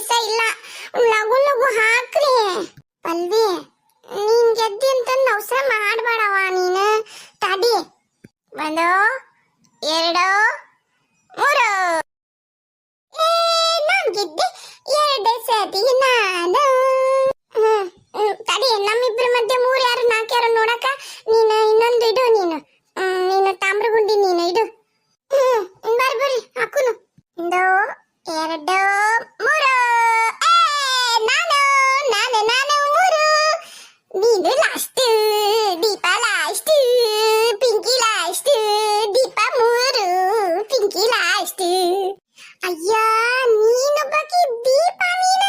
ಚಾಪಿಸ ಇಲ್ಲ. ಲಗು ಲಗು ಹಾಕ್ರಿ. ಪಲ್ವಿ ನೀನ್ ಗೆದ್ದಿ ಅಂತಂದು ಅವಸರ ಮಾಡ್ಬೇಡವ ನೀನು. ತಡಿ. ಒಂದು, ಎರಡು, ಮೂರು. ನಾನ್ ಗೆದ್ದೆ. ಎರಡೇ ಸತಿ ನಾನು. ನೀನು ಇನ್ನೊಂದು ಇಡು ನೀನು. ನೀನು ತಾಮ್ರಗುಂಡಿ ನೀನು ಇಡು. ಹ್ಮ್ ಬರ್ರಿ ಬರ್ರಿ ಹಾಕುನು ಒಂದು ಎರಡು ಮೂರು ಏ, ನಾನು ನಾನು ನಾನು ಮೂರು ನೀನು last Deepa last Pinky last Deepa ಮೂರು ಪಿಂಕಿ ಲಾಸ್ಟ್ ಅಯ್ಯ ನೀನೊಬ್ಬಕಿ ದೀಪ ನೀನ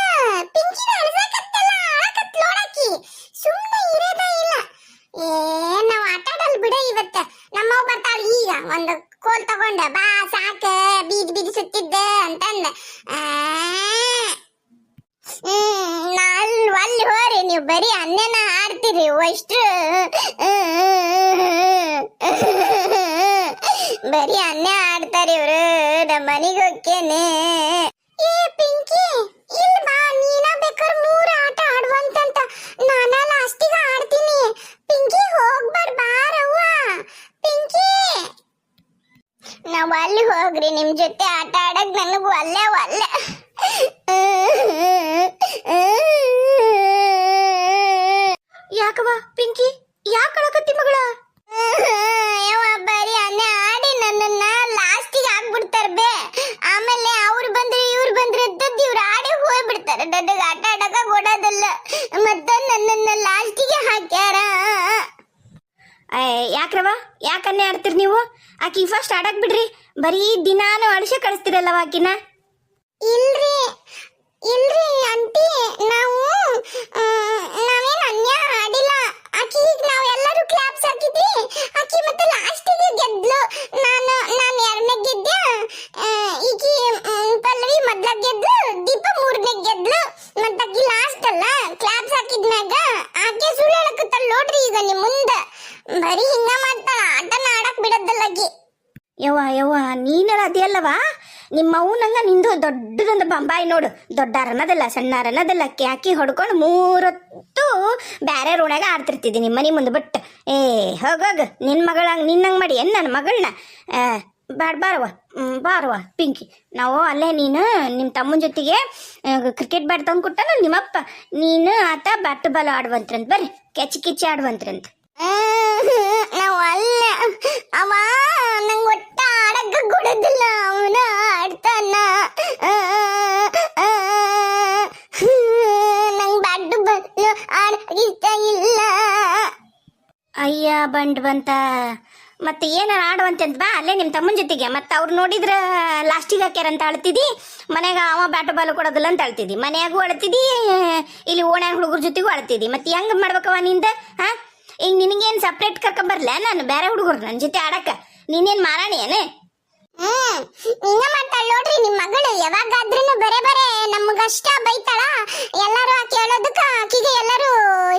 ಪಿಂಕಿ ಅಳ್ಸಕತ್ತಲ್ಲ ಅಳಕತ್ ನೋಡಕಿ ಸುಮ್ಮನೆ ಇರೋದೇ ಇಲ್ಲ ಏ ನಾವ್ ಆಟ ಆಡಲ್ ಬಿಡ ಇವತ್ತ ನಮ್ಮವ್ ಬರ್ತಾಳ ಈಗ ಒಂದು ಕೋಲ್ ತಗೊಂಡ. ಬಾ, ಸಾಕ, ಬೀದಿ ಬೀದಿ ಸುತ್ತಿದ್ದ ಅಂತಂದ. ಅಲ್ಲಿ ಹೋರಿ, ನೀವು ಬರೀ ಅನ್ನನ ಆಡ್ತೀರಿ ಅಷ್ಟು ಬರೀ ಅನ್ನ ಆಡ್ತಾರೆ ಇವ್ರು ನಮ್ಮ ಮನೆಗೆ ಹೋಗ್ಕೇನೆ ಏ, ಪಿಂಕಿ ಇಲ್ಲಿ ಬಾ ನೀನ ಬೇಕಾದ್ರೆ ಮೂರು ಆಟ ಆಡುವಂತಂತ ನಾನ ಲಾಸ್ಟಿಗೆ ಆಡ್ತೀನಿ ಪಿಂಕಿ ಹೋಗ್ಬಾರ್ ಬಾರವ್ವ ಪಿಂಕಿ ನಾವ್ ಅಲ್ಲಿ ಹೋಗ್ರಿ ನಿಮ್ ಜೊತೆ ಆಟ ಆಡಕ್ ನನಗ್ ಅಲ್ಲೇ ಒಲ್ಲೆ ಯಾಕವ ಪಿಂಕಿ? ಯಾಕ ಅಳಕತ್ತಿ ಮಗಳ? ಬರೀ ಅನ್ನೇ ಆಡಿ ನನ್ನನ್ನ ಲಾಸ್ಟಿಗೆ ಹಾಕ್ಬಿಡ್ತಾರ ಬೇ. ಆಮೇಲೆ ಅವ್ರು ಬಂದ್ರೆ ಇವ್ರು ಬಂದ್ರೆ ಅಂತಂದ್ ಇವ್ರು ಆಡಿ ಹೋಗ್ಬಿಡ್ತಾರೆ. ನನಗೆ ಆಟ ಆಡಕ ಕೊಡೋದಲ್ಲ. ಮತ್ತೆ ನನ್ನನ್ನ ಲಾಸ್ಟಿಗೆ ಹಾಕ್ಯಾರ? ಯಾಕ್ರವ ಯಾಕನ್ನೇ ಆಡ್ತೀರಿ ನೀವು? ಆಕಿ ಫಸ್ಟ್ ಆಡಕ್ ಬಿಡ್ರಿ. ಬರೀ ದಿನಾನು ಅಳಿಸೆ ಕಳಿಸ್ತಿರಲ್ಲ ಆಕಿನ? ಇಲ್ರಿ ಇಲ್ರಿ ಅಂಟಿ ನಾವು ನಾವೇನ್ ಅನ್ಯ ಆಡಿಲ್ಲ ಆಕಿ, ನಾವ್ ಎಲ್ಲರೂ ಕ್ಲಾಪ್ಸ್ ಹಾಕಿದ್ವಿ. ಆಕಿ ಮತ್ತೆ ಲಾಸ್ಟಿಗೆ ಗೆದ್ಲು. ನಾನು ನಾನು ಎರಡನೇ ಗೆದ್ದೆ ಆ, ಈಕಿ ಮ್, ಪಲ್ಲವಿ ಮೊದ್ಲ ಗೆದ್ಲು ದೀಪ ಮೂರನೇ ಗೆದ್ಲು ಮತ್ತೆ ಆಕಿ ಲಾಸ್ಟ್ ಅಲ್ಲ ಕ್ಲಾಪ್ಸ್ ಹಾಕಿದ್ಮ್ಯಾಗ ಆಕೆ ಸುಳ್ಳು ಹೇಳಕತ್ತಲ್ಲ ನೋಡ್ರಿ ಈಗ ನಿಮ್ ಮುಂದ ಬರೀ ಹಿಂಗ ಮಾಡ್ತಾಳ ಆಟನ ಆಡಕ್ ಬಿಡದ್ದಲ್ಲ ಆಕಿ ಯವ್ವ ಯವ್ವ ನೀನರ ಅದಿಯಲ್ಲವ ನಿಮ್ಮ ಅವನಂಗ ನಿಂದು ದೊಡ್ಡದೊಂದು ಬಂಬಾಯಿ ನೋಡು. ದೊಡ್ಡ ಅರನದಲ್ಲ ಸಣ್ಣ ಅರನದಲ್ಲ ಕ್ಯಾಕಿ ಹೊಡ್ಕೊಂಡು ಮೂರೊತ್ತು ಬ್ಯಾರೆ ರೋಣಾಗ ಆಡ್ತಿರ್ತಿದ್ದಿ ನಿಮ್ಮ ಮನೆ ಮುಂದೆ ಬಿಟ್ಟು. ಏ ಹೋಗೋಗ ನಿನ್ನ ಮಗಳಂಗೆ ನಿನ್ನಂಗೆ ಮಾಡಿ. ಏನು ನನ್ನ ಮಗಳನ್ನ? ಬ್ಯಾಡ್ ಬಾರವ ಹ್ಮ್, ಬಾರವ ಪಿಂಕಿ. ನಾವು ಅಲ್ಲೇ ನೀನು ನಿಮ್ಮ ತಮ್ಮನ ಜೊತೆಗೆ ಕ್ರಿಕೆಟ್ ಬ್ಯಾಟ್ ತಂದು ಕೊಟ್ಟನ ನಿಮ್ಮಪ್ಪ. ನೀನು ಆತ ಬ್ಯಾಟ್ ಬಾಲ್ ಆಡುವಂತ್ರಂತ. ಬರ್ರಿ ಕೆಚ್ಚಿ ಕಿಚ್ಚಿ ಆಡುವಂತ್ರಂತ. ನಾವು ಅಲ್ಲ. ಅವ ನಂಗೆ ಒಟ್ಟ ಆಡಕ್ಕ ಕೊಡೋದಿಲ್ಲ, ಅವನ ಆಡ್ತಾನ. ನಂಗೆ ಬ್ಯಾಟ್ ಬಲ್ಲು ಆಡಕ್ ಇಷ್ಟ ಇಲ್ಲ. ಅಯ್ಯ ಬಂಡ್ ಬಂತ ಮತ್ತೆ ಏನಾರ ಆಡುವಂತೆ ಅಂತ ಬಾ, ಅಲ್ಲೇ ನಿಮ್ಮ ತಮ್ಮನ ಜೊತೆಗೆ. ಮತ್ತೆ ಅವ್ರು ನೋಡಿದ್ರ ಲಾಸ್ಟಿಗೆ ಹಾಕ್ಯಾರಂತ ಅಳ್ತಿದಿ ಮನೆಗ ಅವ ಬ್ಯಾಟ್ ಬಾಲ್ ಕೊಡೋದಿಲ್ಲ ಅಂತ ಅಳ್ತಿದಿ. ಮನೆಯಾಗೂ ಅಳ್ತಿದಿ, ಇಲ್ಲಿ ಓಣ್ಯಾಗ ಹುಡುಗರ ಜೊತೆಗೂ ಅಳ್ತಿದಿ. ಮತ್ತೆ ಹೆಂಗ್ ಮಾಡ್ಬೇಕವ ನಿಂದ, ಹಾ? ಈಗ ನಿನಗೇನು ಸಪ್ರೇಟ್ ಕರ್ಕೊಂಬರ್ಲ ನಾನು ಬೇರೆ ಹುಡುಗರು ನನ್ನ ಜೊತೆ ಆಡಕ್ಕ. ನೀನೇನ್ ಮಾರಾಣಿ ಏನೇ? ಹ್ಮ್, ಹಿಂಗ ಮಾಡ್ತಾಳ ನೋಡ್ರಿ ನಿಮ್ ಮಗಳು. ಯಾವಾಗಾದ್ರೂ ಬರೇ ಬರೇ ನಮ್ಗಷ್ಟ ಬೈತಾಳ. ಎಲ್ಲಾರು ಆಕೆ ಹೇಳೋದಕ್ಕ ಆಕಿಗೆ ಎಲ್ಲಾರು,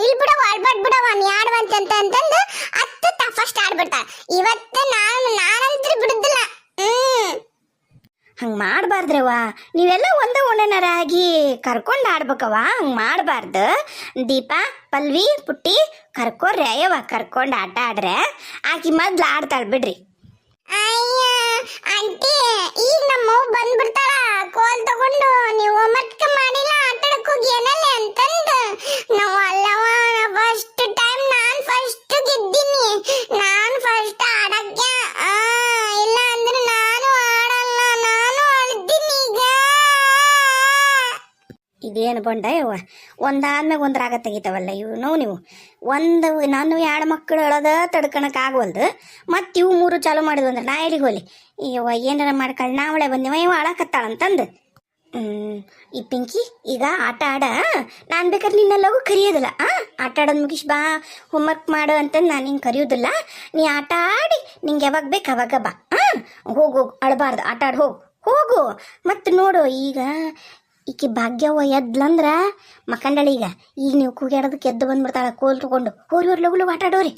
ಇಲ್ ಬಿಡವ ಆಡ್ಬಾರ್ದ್ ಬಿಡವ ನೀ ಆಡ್ವಂತ ಅಂತ ಅಂತಂದು ಅತ್ತ ಫಸ್ಟ್ ಆಡ್ಬಿಡ್ತಾಳ. ಇವತ್ತು ನಾನು ಹ್ಮ್ ಹಂಗೆ ಮಾಡಬಾರ್ದ್ರವ್ವ. ನೀವೆಲ್ಲ ಒಂದೇ ಒಣನರಾಗಿ ಕರ್ಕೊಂಡು ಆಡ್ಬೇಕವ್ವ. ಹಂಗೆ ಮಾಡಬಾರ್ದು. ದೀಪ, ಪಲ್ವಿ, ಪುಟ್ಟಿ ಕರ್ಕೊಂಡ್ರೆ ಅಯ್ಯವ್ವ, ಕರ್ಕೊಂಡು ಆಟ ಆಡ್ರೆ. ಆಕಿ ಮೊದ್ಲು ಆಡ್ತಾಳೆ ಬಿಡ್ರಿ. ಅಯ್ಯ, ಆಂಟಿ ಈಗ ನಮ್ಮವ್ ಬಂದ್ಬಿಡ್ತಾಳ ಕೋಲ್ ತಗೊಂಡು ನೀವು ಹೋಮ್ವರ್ಕ್ ಮಾಡಿಲ್ಲ ಆಟಾಡಕ್ ಹೋಗಿ ಏನಲ್ಲ ಅಂತಂದು ನಾವು ಅಲ್ಲವ ಫಸ್ಟ್ ಟೈಮ್ ನಾನ್ ಫಸ್ಟ್ ಗೆದ್ದೀನಿ ನಾನ್ ಫಸ್ಟ್ ಆಡಕ್ಕೆ ಆ, ಇಲ್ಲ ಅಂದ್ರೆ ನಾನು ಆಡಲ್ಲ ಇದೇನು ಬಂಡ ಒಂದಾದ್ಮ್ಯಾಗ ಒಂದು ರಾಗ ತೆಗಿತಾವಲ್ಲ ಇವು ನೋವು ನೀವು. ಒಂದು ನಾನು ಎರಡು ಮಕ್ಕಳು ಹೇಳೋದ ತಡ್ಕೊಳಕ್ ಆಗವಲ್ದು ಮತ್ತು ಇವು ಮೂರು ಚಾಲು ಮಾಡಿದ್ವು ಅಂದ್ರೆ ನಾ ಎಲ್ಲಿಗೆ ಹೋಲಿ? ಯವ್ವ ಏನಾರ ಮಾಡ್ಕೊಳ್ಳಿ ನಾವಳೆ ಬಂದೇವ ಇವ ಅಳಕತ್ತಾಳಂತಂದು ಹ್ಮ್, ಈ ಪಿಂಕಿ ಈಗ ಆಟ ಆಡ ನಾನು ಬೇಕಾದ್ರೆ ನಿನ್ನೆಲ್ಲಗೂ ಕರಿಯೋದಿಲ್ಲ ಆ? ಆಟ ಆಡೋದು ಮುಗಿಸ್ ಬಾ ಹೋಮ್ವರ್ಕ್ ಮಾಡು ಅಂತಂದು ನಾನು ಹಿಂಗೆ ಕರೆಯೋದಿಲ್ಲ. ನೀ ಆಟ ಆಡಿ ನಿಂಗೆ ಯಾವಾಗ ಬೇಕು ಅವಾಗ ಬಾ ಹಾಂ ಹೋಗು ಹೋಗು ಅಳಬಾರ್ದು ಆಟ ಆಡಿ ಹೋಗು. ಹೋಗು ಮತ್ತು ನೋಡು ಈಗ ಈಕಿ ಭಾಗ್ಯವ್ವ ಎದ್ಲಂದ್ರ ಮಕ್ಕಂಡಳಿ ಈಗ ಈಗ ನೀವು ಕೂಗ್ಯಾಡೋದಕ್ಕೆ ಎದ್ದು ಬಂದ್ಬಿಡ್ತಾಳ, ಕೋಲ್ ತಗೊಂಡು, ಹೋರಿ ಹೋರಿ, ಲಗು ಲಗು, ಆಟ ಆಡೋರಿ.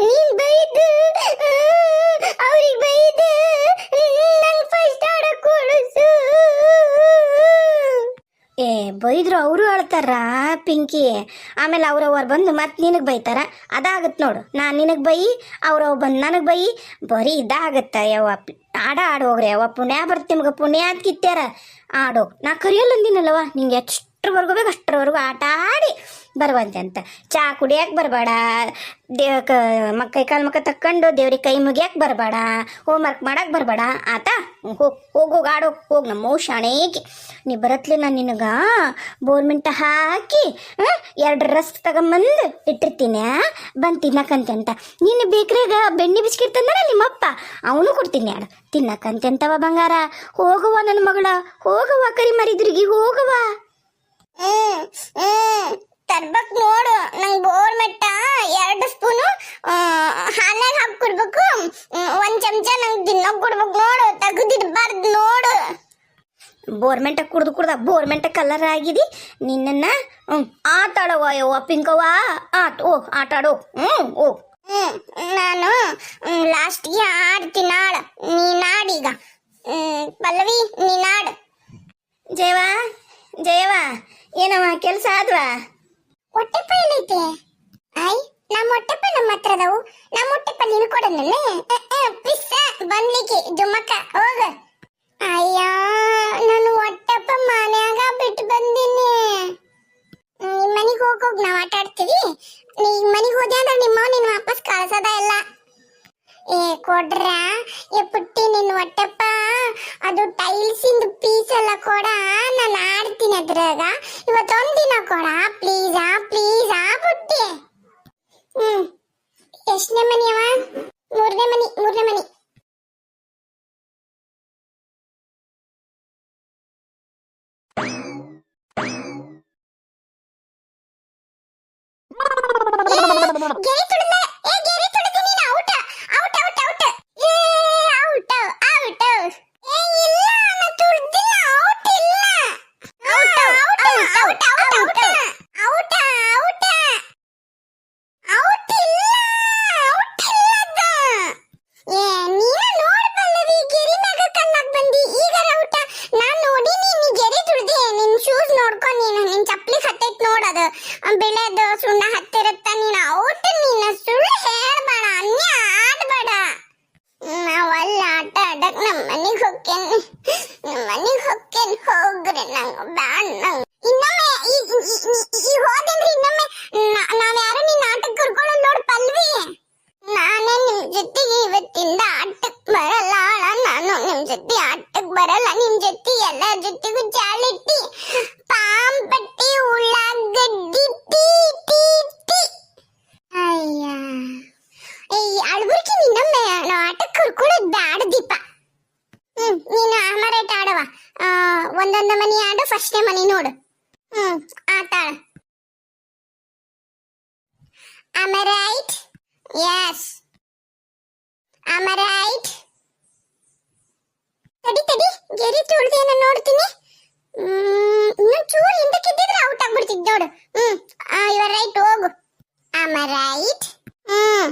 ನೀನ್ ಬೈದು ಬೈದ್ರು ಅವರು ಅಳ್ತಾರ ಪಿಂಕಿ, ಆಮೇಲೆ ಅವ್ರವ್ರು ಬಂದು ಮತ್ತೆ ನಿನಗೆ ಬೈತಾರ ಅದಾಗತ್ತೆ ನೋಡು. ನಾನು ನಿನಗೆ ಬೈ ಅವ್ರವ್ ಬಂದು ನನಗೆ ಬೈ. ಬರೀ ಇದಾಗತ್ತ ಯಾವ ಆಡ ಆಡೋಗ್ರಿ ಯಾವ ಪುಣ್ಯ ಬರ್ತಿ ನಿಮ್ಗೆ. ಪುಣ್ಯ ಅಂತ ಕಿತ್ತ್ಯಾರ ಆಡೋ, ನಾ ಕರಿಯಲ್ಲ ಅಂದಿನಲ್ಲವ ನಿಂಗೆ ಎಷ್ಟರವರೆಗೂ ಬೇಕು, ಅಷ್ಟರವರೆಗೂ ಆಟ ಆಡಿ ಬರುವಂತೆ ಅಂತ. ಚಾ ಕುಡಿಯಕ್ಕೆ ಬರಬೇಡ ದೇವ ಕ ಮಕ್ಕೈ ಕಾಲು ಮಕ್ಕ ತಕ್ಕೊಂಡು ದೇವ್ರಿಗೆ ಕೈ ಮುಗಿಯಕ್ಕೆ ಬರಬೇಡ ಹೋಮ್ ವರ್ಕ್ ಮಾಡಕ್ಕೆ ಬರಬೇಡ, ಆತ ಹೋಗಿ ಹೋಗಿ ಆಡೋ ಹೋಗಿ, ನಮ್ಮ ಶಾಣೇಕಿ ನೀ ಬರತ್ಲಿ ನಾನು ನಿನಗ ಬೋರ್ಮೆಂಟ್ ಹಾಕಿ ಎರಡು ರಸ್ ತಗೊಂಬಂದು ಇಟ್ಟಿರ್ತೀನಿ ಬಂದು ತಿನ್ನಕಂತೆ ಅಂತ. ನೀನು ಬೇಕ್ರಿಯಾಗ ಬೆಣ್ಣೆ ಬಿಸ್ಕಿಟ್ ತಂದನ ನಿಮ್ಮಪ್ಪ? ಅವನು ಕೊಡ್ತೀನಿ ಅಡ ತಿನ್ನಕಂತೆ ಅಂತವ ಬಂಗಾರ. ಹೋಗುವ ನನ್ನ ಮಗಳ, ಹೋಗುವ ಕರಿ ಮರಿದ್ರಿಗೆ ಹೋಗುವ. ತರ್ಬಕ್ ನೋಡು. ನಂಗೆ ಬೋರ್ ಮೆಟ್ಟ. ಎರಡು ಸ್ಪೂನು ಹಾಲ್ನಾಗ ಹಾಕಿ ಕೊಡ್ಬೇಕು. ಹ್ಮ್, ಒಂದ್ ಚಮಚ ನಂಗೆ ತಿನ್ನೋಕ್ ಕೊಡ್ಬೇಕು ನೋಡು. ತೆಗ್ದಿಡ್ಬಾರ್ದು ನೋಡು. ಬೋರ್ಮೆಂಟ ಕುಡ್ದು ಕುಡ್ದ ಬೋರ್ಮೆಂಟ ಕಲರ್ ಆಗಿದಿ. ನಿನ್ನನ್ನ ಹ್ಞೂ ಆಟಾಡವ ಯವ್ವ ಪಿಂಕವ್ವ. ಆಟ ಹೋಗ್ ಆಟ ಆಡೋ ಹ್ಞೂ ಹೋಗ್ ಹ್ಮ್ ನಾನು ಲಾಸ್ಟ್ಗೆ ಆಡ್ತೀನಿ ಆಡ ನೀನಾಡೀಗ ಹ್ಮ್ ಪಲ್ಲವಿ ನೀನಾಡು. ಜಯವ ಜಯವ ಏನವ ಕೆಲಸ ಆದ್ವಾ? ಹೊಟ್ಟೆಪ್ಪ ಏನೈತೆ ಆಯ್, ನಮ್ಮ ಹೊಟ್ಟೆಪ್ಪ ನಮ್ಮ ಹತ್ರ ಅದಾವು. ನಮ್ಮ ಹೊಟ್ಟೆಪ್ಪ ನೀನು ಕೊಡ ಪಿಸ್ಸ, ಬಂದ್ಲಿಕ್ಕೆ ಜುಮ್ಮಕ್ಕ ಹೋಗ. ಅಯ್ಯ ನಾನು ഗേറ്റ് ഇടുന്ന ಒಂದೊಂದ ಮನಿ ಆಡು ಫಸ್ಟ್ನೇ ಮನಿ ನೋಡು. ಹ್ಮ್ ಆತಾಳ ಆಮ ರೈಟ್ ಎಸ್ ಆಮ ರೈಟ್ ತಡಿ ತಡಿ. ಗೆರಿ ತುಳ್ದೇನ ನೋಡ್ತೀನಿ. ಇನ್ನೂ ಚೂರು ಹಿಂದಕ್ಕೆ ಇದ್ದಿದ್ರೆ ಔಟ್ ಆಗ್ಬಿಡ್ತಿದ್ ನೋಡು. ಹ್ಮ್ ಇವ ರೈಟ್ ಹೋಗು. ಆಮ ರೈಟ್ ಹ್ಮ್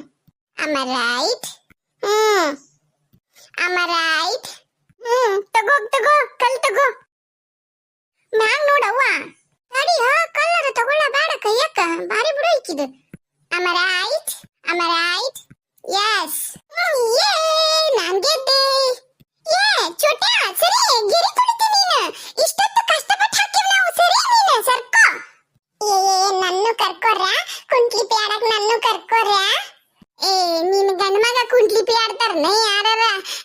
ಆಮ ರೈಟ್ ಹ್ಮ್ ಆಮ ರೈಟ್ ಹ್ಮ್, ತಗೋ ತಗೋ, ಕಲ್ ತಗೋ. ಬಾರಿ ಬಿಡು right right? Yes. Mm, yay! ನಾನ್ ಗೆದ್ದೆ. ಯೇ ಚೋಟ್ಯ ಸರಿ ಗಿರಿ ತುಳಿತಿ ನೀನು. ಇಷ್ಟೊತ್ತು ಕಷ್ಟಪಟ್ಟು ಹಾಕಿವ್ ನಾವು. ಸರಿ ನೀನು ಸರ್ಕೋ. ಏ ನನ್ನು ಕರ್ಕೋರ್ಯಾ? ಕುಂಟ್ಲಿಪಿ ಆಡಕ್ ನನ್ನು ಕರ್ಕೋರ್ಯಾ? ಏ ನಿನ್ ಗಂಡ ಮಗ ಕುಂಟ್ಲಿಪಿ ಆಡ್ತಾರನ ಯಾರ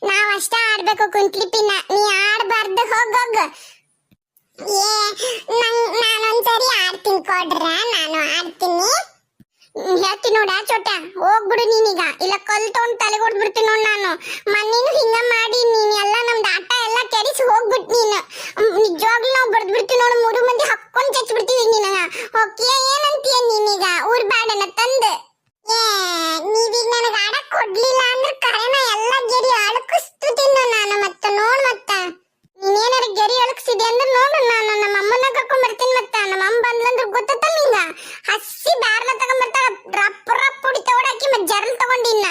ನಾವ್ ಅಷ್ಟ ಆಡ್ಬೇಕು ಕುಂಟ್ಲಿಪಿನ. ನೀ ಆಡ್ಬಾರ್ದು ಹೋಗೋಗ ಹೋಗ್. ಏ ನಂಗ್ ನಾನೊಂದ್ಸರಿ ಆಡ್ತೀನಿ ಕೊಡ್ರ ನಾನು ಆಡ್ತೀನಿ. ಹೇಳ್ತೀನಿ ನೋಡ ಚೋಟ ಹೋಗ್ಬಿಡು ನೀನೀಗ. ಇಲ್ಲ ಕಲ್ ತಗೊಂಡ್ ತಲೆ ಹೊಡ್ಬಿಡ್ತೀನಿ ನೋಡ್ ನಾನು. ಮನ್ನಿನು ಹಿಂಗ ಮಾಡಿ, ನೀನ್ ಎಲ್ಲ ನಮ್ದು ಆಟ ಎಲ್ಲ ಕೆಡಿಸಿ ಹೋಗ್ಬಿಟ್ ನೀನು. ನಿಜವಾಗ್ಲೂ ನಾವು ಬಿಡ್ತೀವಿ ನೋಡು, ಮೂರು ಮಂದಿ ಹಕ್ಕೊಂಡ್ ಚಚ್ ಬಿಡ್ತೀವಿ ನಿನಗ. ಓಕೆ, ಏನಂತೀಯ ನೀನೀಗ ಊರ್ ಬ್ಯಾಡನ ತಂದು ಏ ನೀವೀಗ ನನಗ ಆಡಕ್ ಕೊಡ್ಲಿಲ್ಲ ಅಂದ್ರೆ ಕರೆನ ಎಲ್ಲ ಗೆರಿ ಅಳಕಿಸ್ತೀನಿ ನಾನು ಮತ್ತ ನೋಡ್ ಮತ್ತ ನೀನೇನಾರ ಗೆರಿ ಅಳಕ್ಸಿದೆ ಅಂದ್ರೆ ನೋಡು ನಾನು ನಮ್ಮ ಅಮ್ಮನ ಕರ್ಕೊಂಡ್ ಬರ್ತೀನಿ ಮತ್ತ ನಮ್ಮ ಅಮ್ಮ ಬಂದ್ಲಂದ್ರೆ ಗೊತ್ತತ್ತ ನಿಂಗ ಹಸಿ ಬ್ಯಾರ್ಲ ತಗೊಂಡ್ಬರ್ತಾಳ ರಪ್ ರಪ್ ಹೊಡಿ ತಗೊಡಾಕಿ ಮತ್ ಜರಲ್ ತಗೊಂಡಿನ್ನ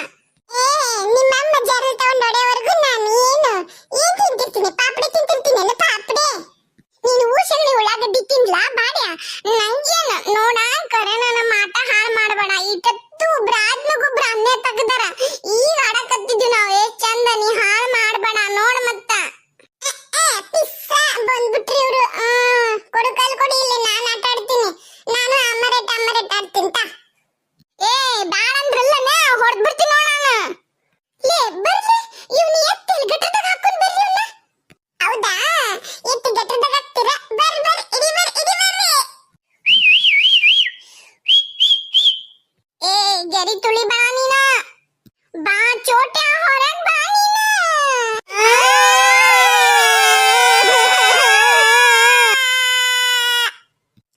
ಏ ನಿಮ್ಮ ಅಮ್ಮ ಜರಲ್ ತಗೊಂಡ್ ಹೊಡೆಯವರೆಗೂ ನಾನು ಏನು ಏನ್ ತಿಂತಿರ್ತೀನಿ ಪಾಪಡೆ ತಿಂತಿರ್ತೀನಿ ಅಲ್ಲ ಪಾಪಡೆ ನೀನು ಊಸಂಗಡಿ ಉಳ್ಳಾಗಡ್ಡಿ ತಿನ್ಲಾ ಬಾಡ್ಯ ನಂಗೇನು ನೋಡ ಕರೆನ ನಮ್ಮ ಆಟ ಹಾಳು ಮಾಡಬೇಡ ಇಟ್ಟತ್ತು ಒಬ್ರ ಆದ್ಮೇಲೆ ಒಬ್ರ ಅನ್ನೇ ತೆಗ್ದಾರ ಈಗ ಆಡಕತ್ತಿದ್ವಿ ನಾವು ಎಷ್ಟ್ ಚಂದ ನೀ ಹಾಳು ಮಾಡಬೇಡ ನೋಡ ಮತ್ತ ಏ, ಏ, ಪಿಸ್ಸ ಬಂದ್ಬಿಟ್ರಿ ಇವ್ರು ಕೊಡು ಕಲ್ ಕೊಡಿ ಇಲ್ಲಿ ನಾನು ಆಟ ಆಡ್ತೀನಿ ನಾನು ಅಮ್ಮರೇಟ್ ಅಮ್ಮರೇಟ್ ಆಡ್ತೀನಿ ತಾ ಏ ಬ್ಯಾಡ ಅಂದ್ರಲ್ಲನೆ ಹೊಡೆದ್ಬಿಡ್ತೀನಿ ನೋಡ ನಾನು ಲೇ ಬರ್ಲಿ ಇವ್ನು ಎತ್ತಿ ಗಟ್ಟದಾಗ ಹಾಕೊಂಡ್ ಬರ್ಲಿ ಇವ್ನ ಹೌದಾ ಎತ್ತಿ ಗಟ್ಟದಾಗ ಹಾಕ್ತೀರಾ ಬರ್ರಿ ಬರ್ರಿ ಇಡಿ ಬರ್ರಿ ಇಡಿ ಬರ್ರಿ ಏ ಗೆರಿ ತುಳಿ ಬಾ ನೀನ ಬಾ ಚೋಟ ಹೊರಗ್ ಬಾ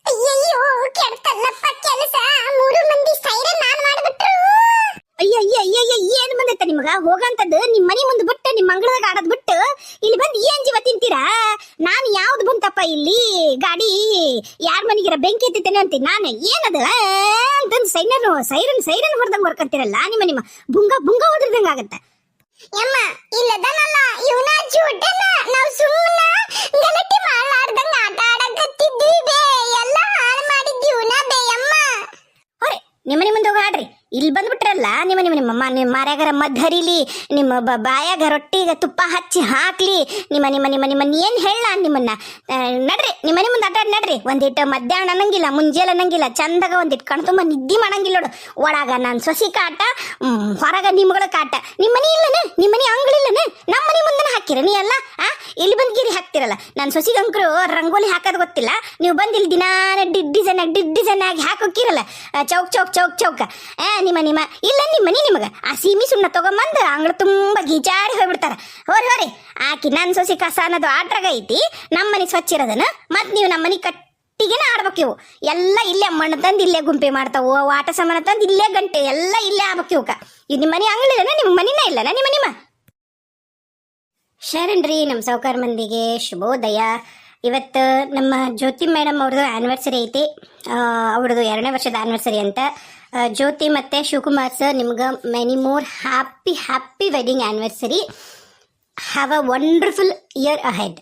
ಅಯ್ಯಯ್ಯೋ ಕೆಡ್ತಲ್ಲಪ್ಪ ಕೆಲಸ ಮೂರು ಮಂದಿ ಸೈರನ್ ನಾನ್ ಮಾಡ್ಬಿಟ್ರು ಅಯ್ಯ ಅಯ್ಯ ಅಯ್ಯ ಅಯ್ಯ ಏನ್ ಬಂದೈತ ನಿಮಗ ಹೋಗಂತದ್ದು ನಿಮ್ ಮನಿ ಮುಂದ್ ಬಿಟ್ಟು ನಿಮ್ ಮಂಗಳದಾಗ ಆಡದ್ ಬಿಟ್ಟು ಇಲ್ಲಿ ಬಂದ್ ಏನ್ ಜೀವ ತಿಂತೀರಾ? ನಾನ್ ಯಾವ್ದು ಬಂತಪ್ಪ ಇಲ್ಲಿ? ಗಾಡಿ ಯಾರ್ ಮನಿಗಿರ ಬೆಂಕಿ ಎತ್ತಿತೇನೆ ಅಂತೀನಿ ನಾನು. ಏನದ? ಆ, ಅಂತಂದ್ ಸೈರನ್ ಸೈರನ್ ಸೈರನ್ ಹೊಡೆದಂಗ್ ಹೊರ್ಕಂತೀರಲ್ಲ ನಿಮ್ಮ ನಿಮ್ಮ ಬುಂಗ ಬುಂಗ ಹೊದ್ರದಂಗ ಆಗತ್ತ. ಯಮ್ಮ ಇಲ್ಲದನಲ್ಲ ಇವನ ಚೂಟನ ನಾವ್ ಸುಮ್ಮನ ಗಲಾಟೆ ಮಾಡ್ಲಾರ್ದಂಗ ಆಟ ಆಡಕತ್ತಿದ್ವಿ ಬೇ ಎಲ್ಲ ಹಾಳು ಮಾಡಿದ್ವಿ ಇವನ ಬೇ ಯಮ್ಮ ಹೊರೆ ನಿಮ್ಮ ಮನೆ ಮುಂದೆ ಹೋಗಿ ಆಡ್ರಿ ಇಲ್ಲಿ ಬಂದ್ಬಿಟ್ರಲ್ಲ, ನಿಮ್ಮ ನಿಮ್ಮ ನಿಮ್ಮ ನಿಮ್ಮ ಮಾರ್ಯಾಗರ ಮದ್ದರಿಲಿ ನಿಮ್ಮ ಬಾಯಾಗ ರೊಟ್ಟಿಗ ತುಪ್ಪ ಹಚ್ಚಿ ಹಾಕ್ಲಿ, ನಿಮ್ಮ ನಿಮ್ಮ ನಿಮ್ಮ ನಿಮ್ಮನ್ನ ಏನು ಹೇಳ ನಿಮ್ಮನ್ನ? ನಡ್ರಿ, ನಿಮ್ಮ ಮುಂದೆ ಆಟ ನಡ್ರಿ. ಒಂದಿಟ್ಟು ಮಧ್ಯಾಹ್ನ ಅನ್ನಂಗಿಲ್ಲ, ಮುಂಜಾನೆ ಅನ್ನಂಗಿಲ್ಲ, ಚಂದಾಗ ಒಂದಿಟ್ಟು ಕಣ್ ತುಂಬ ನಿದ್ದಿ ಮಾಡಂಗಿಲ್ಲ ನೋಡು. ಒಳಗ ನಾನು ಸೊಸಿ ಕಾಟ ಹೊರಗ ನಿಮ್ಗಳ ಕಾಟ. ನಿಮ್ಮ ಮನೆ ಇಲ್ಲನ, ನಿಮ್ಮ ಮನೆ ಅಂಗಳಿಲ್ಲನ ನಮ್ಮ ಮನೆ ಮುಂದೆ ಹಾಕಿರ ನೀ ಅಲ್ಲ ಆ, ಇಲ್ಲಿ ಬಂದು ಗಿರಿ ಹಾಕ್ತಿರಲ್ಲ. ನಾನು ಸೊಸಿಗಂಕರು ರಂಗೋಲಿ ಹಾಕೋದು ಗೊತ್ತಿಲ್ಲ. ನೀವು ಬಂದು ಇಲ್ಲಿ ಡಿಡ್ ಡಿಸೈನ್ ಆಗಿ ಡಿಡ್ ಡಿಸೈನ್ ಆಗಿ ಹಾಕೋಕ್ಕಿರಲ್ಲ ಚೌಕ್ ಚೌಕ್ ಚೌಕ್, ಚೌಕ. ನಿಮ್ಮ ನಿಮ್ಮ. ಇಲ್ಲ, ನಿಮ್ಮ ಮನಿ ನಿಮಗೆ. ಆ ಸೀಮಿ ಸುಣ್ಣ ತಗೊಂಬಂದು ಅಂಗಳ ತುಂಬಾ ಗೀಚಾಡಿ ಹೋಗ್ಬಿಡ್ತಾರ. ಹೋರಿ ಹೋರಿ. ಆಕಿ ನನ್ನ ಸೊಸಿ ಕಸ ಅನ್ನೋದು ಆಟ್ರಾಗ ಐತಿ ನಮ್ಮ ಮನೆ ಸ್ವಚ್ಛ ಇರೋದನ್ನ ಮತ್ತು ನೀವು ನಮ್ಮ ಮನೆ ಕಟ್ಟಿಗೆನ ಆಡ್ಬೇಕಿವು ಎಲ್ಲ ಇಲ್ಲೇ ಮಣ್ಣು ತಂದು ಇಲ್ಲೇ ಗುಂಪೆ ಮಾಡ್ತಾವು ಆಟ ಸಾಮಾನ ತಂದು ಇಲ್ಲೇ ಗಂಟೆ, ಎಲ್ಲ ಇಲ್ಲೇ ಆಗ್ಬೇಕು ಇವಕ್ಕ ಇದು ನಿಮ್ಮ ಮನೆ ಅಂಗಳಿಲ್ಲನ ನಿಮ್ಮ ಮನಿನೇ ಇಲ್ಲನ, ನಿಮ್ಮ ನಿಮ್ಮ. ಶರಣ್ರಿ ನಮ್ಮ ಸೌಕಾರ ಮಂದಿಗೆ ಶುಭೋದಯ. ಇವತ್ತು ನಮ್ಮ ಜ್ಯೋತಿ ಮೇಡಮ್ ಅವ್ರದ್ದು ಆ್ಯನಿವರ್ಸರಿ ಐತಿ. ಅವ್ರದ್ದು ಎರಡನೇ ವರ್ಷದ ಆ್ಯನಿವರ್ಸರಿ ಅಂತ. ಜ್ಯೋತಿ ಮತ್ತು ಶಿವಕುಮಾರ್ ಸರ್, ನಿಮ್ಗೆ many more happy happy wedding anniversary have a wonderful year ahead